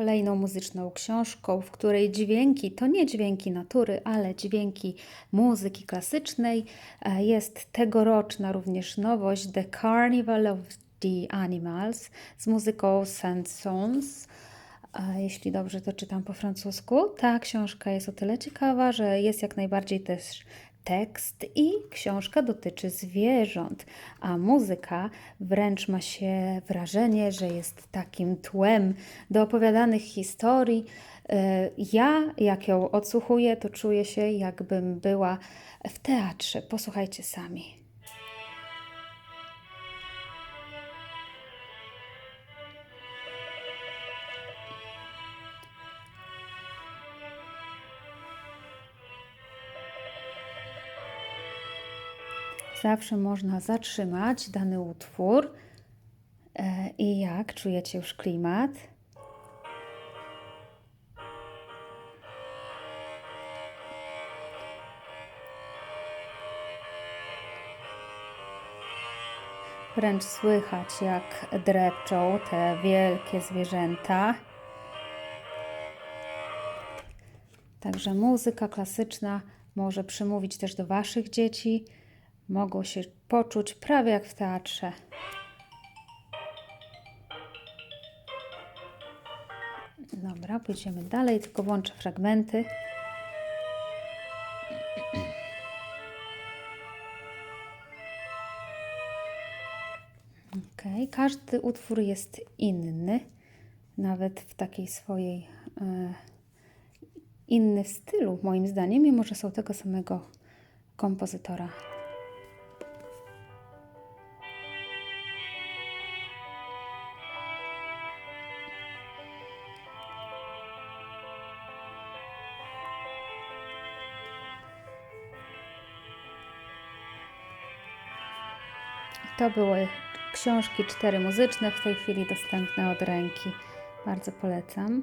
kolejną muzyczną książką, w której dźwięki to nie dźwięki natury, ale dźwięki muzyki klasycznej. E, Jest tegoroczna również nowość The Carnival of the Animals z muzyką Saint-Saëns. A jeśli dobrze to czytam po francusku, ta książka jest o tyle ciekawa, że jest jak najbardziej też tekst i książka dotyczy zwierząt, a muzyka wręcz ma się wrażenie, że jest takim tłem do opowiadanych historii. E, Ja, jak ją odsłuchuję, to czuję się, jakbym była w teatrze. Posłuchajcie sami. Zawsze można zatrzymać dany utwór. E, I jak czujecie już klimat? Wręcz słychać, jak drepczą te wielkie zwierzęta. Także muzyka klasyczna może przemówić też do Waszych dzieci. Mogą się poczuć prawie jak w teatrze. Dobra, pójdziemy dalej, tylko włączę fragmenty. Ok, każdy utwór jest inny, nawet w takiej swojej e, inny w stylu, moim zdaniem, mimo że są tego samego kompozytora. To były książki cztery muzyczne, w tej chwili dostępne od ręki. Bardzo polecam.